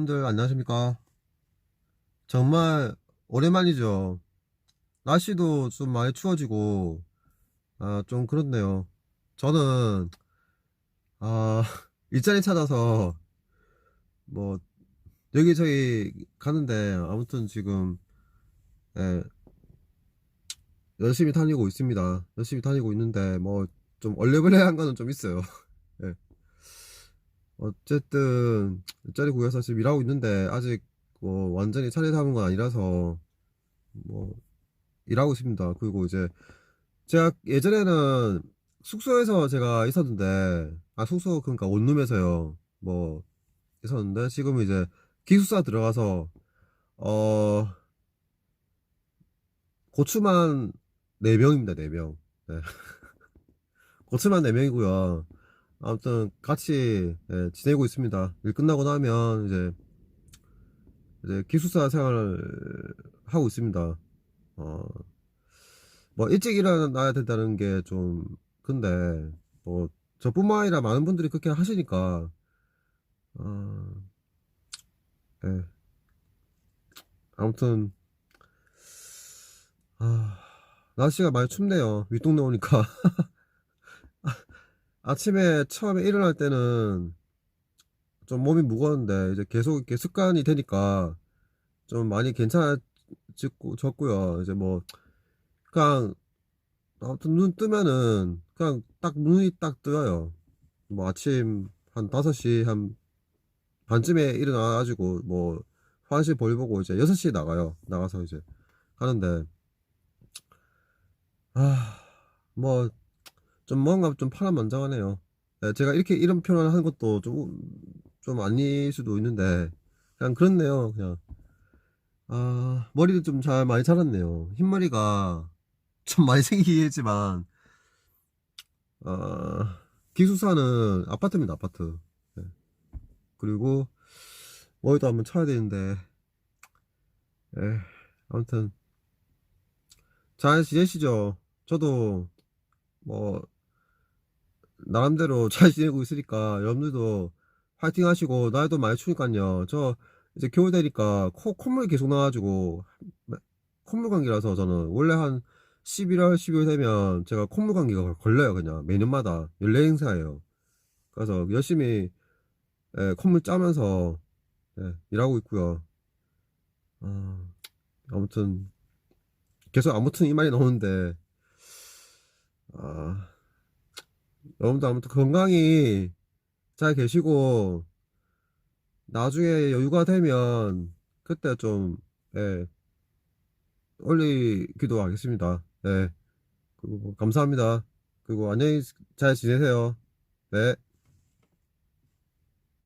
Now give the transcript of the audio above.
아, 여러분들 안녕하십니까? 정말 오랜만이죠. 날씨도 좀 많이 추워지고, 아, 좀 그렇네요. 저는, 아, 일자리 찾아서, 뭐, 여기저기 가는데, 아무튼 지금, 예, 열심히 다니고 있습니다. 열심히 다니고 있는데, 뭐, 좀 얼레벌레한 거는 좀 있어요. 예. 어쨌든 일자리 구해서 지금 일하고 있는데 아직 뭐 완전히 차례 잡은 건 아니라서 뭐 일하고 있습니다. 그리고 이제 제가 예전에는 숙소에서 제가 있었는데 아 숙소 그러니까 원룸에서요. 뭐 있었는데 지금 이제 기숙사 들어가서 어 고추만 4명입니다. 4명. 네. 고추만 4명이고요. 아무튼 같이 예, 지내고 있습니다. 일 끝나고 나면 이제 이제 기숙사 생활을 하고 있습니다. 어, 뭐 일찍 일어나야 된다는 게 좀 근데 뭐 저뿐만 아니라 많은 분들이 그렇게 하시니까 어, 예. 아무튼 아, 날씨가 많이 춥네요. 윗동네 오니까 아침에 처음에 일어날 때는 좀 몸이 무거웠는데 이제 계속 이렇게 습관이 되니까 좀 많이 괜찮아졌고요. 이제 뭐 그냥 아무튼 눈 뜨면은 그냥 딱 눈이 딱 뜨어요. 뭐 아침 한 5시 한 반쯤에 일어나가지고 뭐 화장실 볼 보고 이제 6시에 나가요. 나가서 이제 하는데 아 뭐 좀 뭔가 좀 파란만장하네요. 네, 제가 이렇게 이런 표현을 하는 것도 좀, 좀 아닐 수도 있는데, 그냥 그렇네요, 그냥. 아, 머리도 좀 잘 많이 자랐네요. 흰머리가 좀 많이 생기긴 했지만, 아, 기숙사는 아파트입니다, 아파트. 네. 그리고, 머리도 한번 쳐야 되는데, 에, 아무튼, 잘 지내시죠? 저도, 뭐, 나름대로 잘 지내고 있으니까 여러분들도 화이팅 하시고 나이도 많이 추니까요. 저 이제 겨울 되니까 코, 콧물이 계속 나가지고 콧물 감기라서 저는 원래 한 11월 12월 되면 제가 콧물 감기가 걸려요 그냥. 매년마다 연례 행사예요. 그래서 열심히 예, 콧물 짜면서 예, 일하고 있고요. 아, 아무튼 계속 아무튼 이 말이 나오는데 아 여러분들 아무튼 건강히 잘 계시고 나중에 여유가 되면 그때 좀 예, 올리기도 하겠습니다. 네. 그리고 뭐 감사합니다. 그리고 안녕히 잘 지내세요. 네.